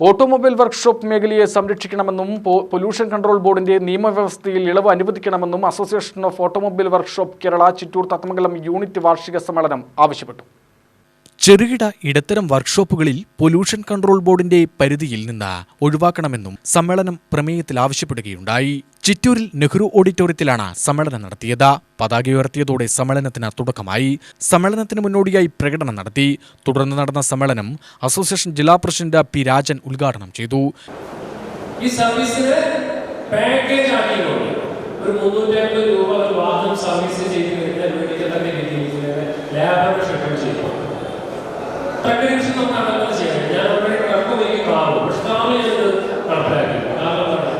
Automobile workshop മേഖലയെ സംരക്ഷിക്കണമെന്നും pollution control ബോർഡിന്റെ നിയമവ്യവസ്ഥയിൽ ഇളവ് അനുവദിക്കണമെന്നും association of automobile workshop Kerala Chittur Thathamangalam unit വാർഷിക സമ്മേളനം ആവശ്യപ്പെട്ടു. ചെറുകിട ഇടത്തരം വർക്ക്ഷോപ്പുകളിൽ പൊല്യൂഷൻ കൺട്രോൾ ബോർഡിന്റെ പരിധിയിൽ നിന്ന് ഒഴിവാക്കണമെന്നും സമ്മേളനം പ്രമേയത്തിൽ ആവശ്യപ്പെടുകയുണ്ടായി. ചിറ്റൂരിൽ നെഹ്റു ഓഡിറ്റോറിയത്തിലാണ് സമ്മേളനം നടത്തിയത്. പതാക ഉയർത്തിയതോടെ സമ്മേളനത്തിന് തുടക്കമായി. സമ്മേളനത്തിന് മുന്നോടിയായി പ്രകടനം നടത്തി. തുടർന്ന് നടന്ന സമ്മേളനം അസോസിയേഷൻ ജില്ലാ പ്രസിഡന്റ് പി രാജൻ ഉദ്ഘാടനം ചെയ്തു. ഈ സർവീസിന് പാക്കേജ് രൂപ ഒരു വാഹനം സർവീസ് ഞാൻ പക്ഷെ കാറിൽ ഇത് നടപ്പിലാക്കി കാരണം എന്താണ്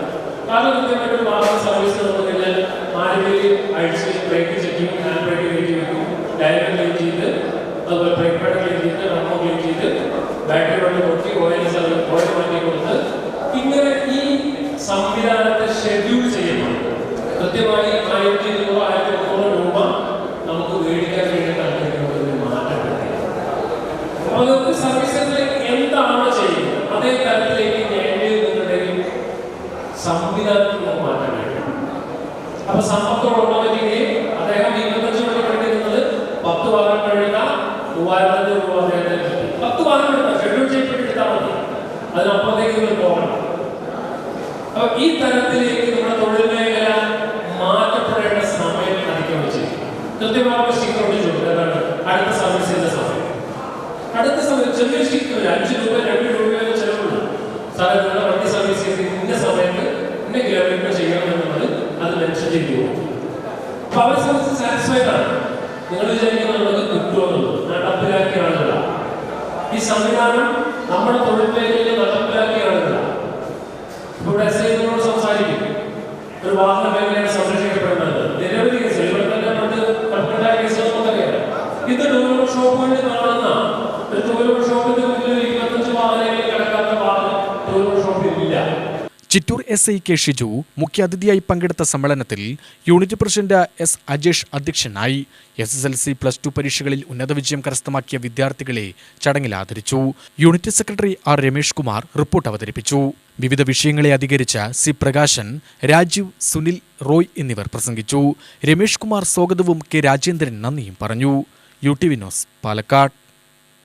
കാരണം കൃത്യമായിട്ട് ഒരു വാഹന സർവീസ് നമുക്ക് കഴിഞ്ഞാൽ മാനുവലി അഴിച്ച് ബ്രേക്ക് ചെക്കിങ് ഹാൻഡ് ബ്രേക്ക് കയറ്റി വെക്കും ഡയറി ക്ലീൻ ചെയ്ത് അതുപോലെ ബ്രേക്ക് പാഡ് ക്ലീൻ ചെയ്ത് റമ്മോ ക്ലീൻ ചെയ്ത് ബാറ്ററി വെള്ളം നോക്കി ഓയിൽ ഓയിൽ മാറ്റി കൊടുത്ത് ഇങ്ങനെ ഈ സംവിധാനത്തെ ഷെഡ്യൂൾ ചെയ്യപ്പെടും കൃത്യമായി ആയിരത്തി ഇരുന്നൂറ് ആയിരത്തി മുന്നൂറ് രൂപ നമുക്ക് മേടിക്കാൻ വേണ്ടി താല്പര്യപ്പെടുന്നതിന് മാറ്റം വരുത്തി അപ്പൊ അത് സർവീസിലേക്ക് എന്താണ് ചെയ്യുന്നത്? അതേ തരത്തിലേക്ക് നമുക്ക് മാറ്റം വേണം അപ്പൊ അദ്ദേഹം ഇരുപത്തഞ്ച് മണി പഠിക്കുന്നത് പത്ത് വാരം കഴിയുന്ന മൂവായിരത്തി രൂപ അദ്ദേഹത്തിന് പത്ത് ഷെഡ്യൂൾ ചെയ്യപ്പെട്ടിട്ടാൽ മതി. അതിനപ്പുറത്തേക്ക് പോകണം. അപ്പൊ ഈ തരത്തിലേക്ക് നമ്മുടെ തൊഴിൽ മേഖല മാറ്റപ്പെടേണ്ട സമയം അതിക്രമിച്ചിരിക്കുന്നു കൃത്യമായ സ്റ്റിക്കർ ഒട്ടിച്ചുണ്ട് എന്താണ്? അടുത്ത അടുത്ത സമയം ചെറിയ സ്റ്റിക്കർ അഞ്ച് രൂപ രണ്ട് രൂപയുടെ ചെലവുള്ളൂ സാറേ നിങ്ങളുടെ വണ്ടി സർവീസ് ചെയ്ത് ഇന്ന സമയത്ത് ഇന്ന കിലോമീറ്റർ ചെയ്തു അപ്പൊ നിങ്ങൾ ഈ നമ്മുടെ ഒരു ഇത് ഒരു ഷോപ്പിന്റെ Chittur S I K Shiju മുഖ്യാതിഥിയായി പങ്കെടുത്ത സമ്മേളനത്തിൽ യൂണിറ്റ് പ്രസിഡന്റ് എസ് അജേഷ് അധ്യക്ഷനായി S S L C plus two പരീക്ഷകളിൽ ഉന്നത വിജയം കരസ്ഥമാക്കിയ വിദ്യാർത്ഥികളെ ചടങ്ങിൽ ആദരിച്ചു. Unit secretary R Ramesh Kumar report അവതരിപ്പിച്ചു. വിവിധ വിഷയങ്ങളെ അധികരിച്ച സി പ്രകാശൻ രാജീവ് സുനിൽ റോയ് എന്നിവർ പ്രസംഗിച്ചു. രമേഷ് കുമാർ സ്വാഗതവും കെ രാജേന്ദ്രൻ നന്ദിയും പറഞ്ഞു. U T V news Palakkad.